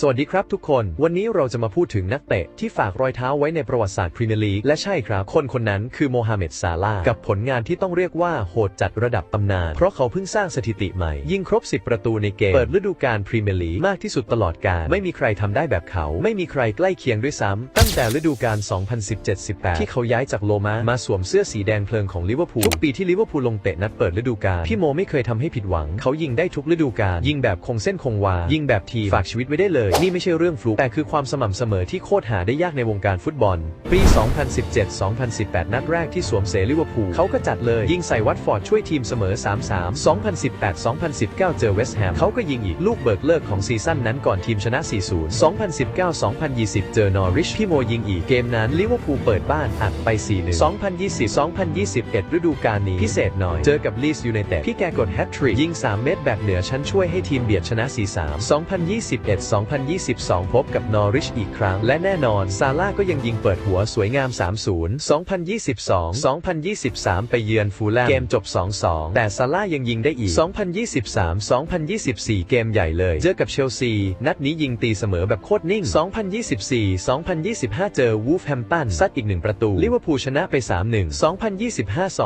สวัสดีครับทุกคน วันนี้เราจะมาพูดถึงนักเตะที่ฝากรอยเท้าไว้ในประวัติศาสตร์พรีเมียร์ลีก และใช่ครับ คนคนนั้นคือโมฮัมเหม็ดซาลาห์กับผลงานที่ต้องเรียกว่าโหดจัดระดับตำนาน เพราะเขาเพิ่งสร้างสถิติใหม่ ยิงครบ 10 ประตูในเกม เปิดฤดูกาลพรีเมียร์ลีกมากที่สุดตลอดกาล ไม่มีใครทำได้แบบเขา ไม่มีใครใกล้เคียงด้วยซ้ำตั้งแต่ฤดูกาล 2017-18 ที่เขาย้ายจากโลมา มาสวมเสื้อสีแดงเพลิงของลิเวอร์พูล ทุกปีที่ลิเวอร์พูลลงเตะนัดเปิดฤดูกาล พี่โมไม่เคยทำให้ผิดหวัง เขายิงได้ทุกฤดูกาล ยิงแบบคงเส้นคงวา ยิงแบบที ฝากชีวิตไว้ได้เลยนี่ไม่ใช่เรื่องฟลุกแต่คือความสม่ำเสมอที่โคตรหาได้ยากในวงการฟุตบอล ปี 2017-2018 นัดแรกที่สวมเสลิเวอร์พูลเขาก็จัดเลย ยิงใส่วัตฟอร์ดช่วยทีมเสมอ 3-3 2018-2019 เจอเวสต์แฮมเขาก็ยิงอีกลูกเบิกเลิกของซีซั่นนั้นก่อนทีมชนะ 4-0 2019-2020 เจอนอริชพี่โมยิงอีกเกมนั้นลิเวอร์พูลเปิดบ้านอัดไป 4-1 2020-2021 ฤดูกาลนี้พิเศษหน่อย เจอกับลีสยูไนเต็ดพี่แกกดแฮตทริกยิง 3 เม็ดแบบเหนือชั้นช่วยให้ทีมเบียดชนะ 4-3 2022 พบกับนอริชอีกครั้ง และแน่นอน ซาร่าก็ยังยิงเปิดหัวสวยงาม 3-0 2022-2023 ไปเยือนฟูลแลมเกมจบ 2-2 แต่ซาร่ายังยิงได้อีก 2023-2024 เกมใหญ่เลย เจอกับเชลซี นัดนี้ยิงตีเสมอแบบโคตรนิ่ง 2024-2025 เจอวูฟแฮมตันซัดอีกหนึ่งประตู ลิเวอร์พูลชนะไป 3-1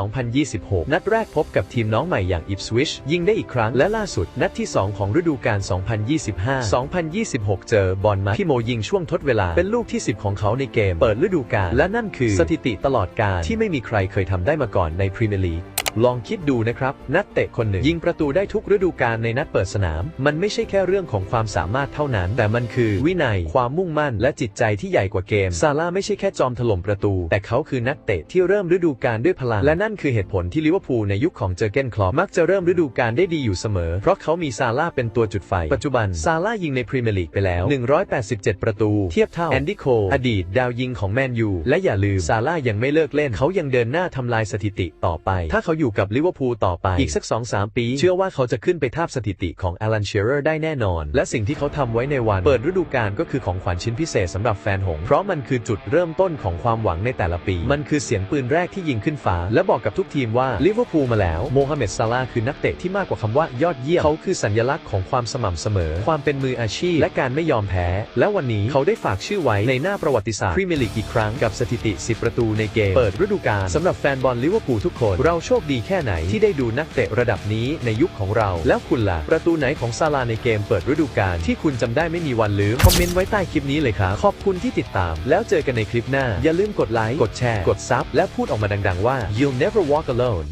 2025-2026 นัดแรกพบกับทีมน้องใหม่อย่างอิปสวิชยิงได้อีกครั้งและล่าสุดนัดที่ 2 ของฤดูกาล2025-202 2016 เจอบอลมาพี่โมยิงช่วงทดเวลา เป็นลูกที่ 10 ของเขาในเกม เปิดฤดูกาลและนั่นคือสถิติตลอดกาลที่ไม่มีใครเคยทำได้มาก่อนในพรีเมียร์ลีก ลองคิดดูนะครับ นักเตะคนหนึ่ง ยิงประตูได้ทุกฤดูกาลในนัดเปิดสนาม มันไม่ใช่แค่เรื่องของความสามารถเท่านั้น แต่มันคือวินัย ความมุ่งมั่น และจิตใจที่ใหญ่กว่าเกม ซาร่าไม่ใช่แค่จอมถล่มประตู แต่เขาคือนักเตะที่เริ่มฤดูกาลด้วยพลัง และนั่นคือเหตุผลที่ลิเวอร์พูลในยุคของเจอเกนคลอปมักจะเริ่มฤดูกาลได้ดีอยู่เสมอ เพราะเขามีซาร่าเป็นตัวจุดไฟ ปัจจุบัน ซาร่ายิงในพรีเมียร์ลีกไปแล้ว 187 ประตู เทียบเท่าแอนดี้โคลอดีตดาวยิงของแมนยู และอย่าลืมซาร่ายังไม่เลิกเล่น เขายังเดินหน้าทำลายสถิติต่อไป ถ้าเขาอยู่กับลิเวอร์พูลต่อไป อีกสัก 2-3 ปี เชื่อว่าเขาจะขึ้นไปทาบสถิติของอลันเชเรอร์ได้แน่นอน และสิ่งที่เขาทำไว้ในวันเปิดฤดูกาลก็คือของขวัญชิ้นพิเศษสำหรับแฟนหง เพราะมันคือจุดเริ่มต้นของความหวังในแต่ละปี มันคือเสียงปืนแรกที่ยิงขึ้นฟ้า และบอกกับทุกทีมว่าลิเวอร์พูลมาแล้วโมฮัมเหม็ดซาลาคือนักเตะที่มากกว่าคำว่ายอดเยี่ยมเขาคือสัญลักษณ์ของความสม่ำเสมอ ความเป็นมืออาชีพ และการไม่ยอมแพ้ และวันนี้เขาได้ฝากชื่อไว้ในหน้าประวัติศาสตร์พรีเมียร์ลีกอีกครั้งกับสถิติ 10 ประตูในเกมเปิดฤดูกาลสำหรับแฟนบอลลิเวอร์พูลทุกคนเราโชคดีแค่ไหนที่ได้ดูนักเตะระดับนี้ในยุคของเรา แล้วคุณล่ะ ประตูไหนของซาลาในเกมเปิดฤดูกาลที่คุณจำได้ไม่มีวันลืม คอมเมนต์ไว้ใต้คลิปนี้เลยครับ ขอบคุณที่ติดตาม แล้วเจอกันในคลิปหน้า อย่าลืมกดไลค์ กดแชร์ กดซับ และพูดออกมาดังๆว่า you'll never walk alone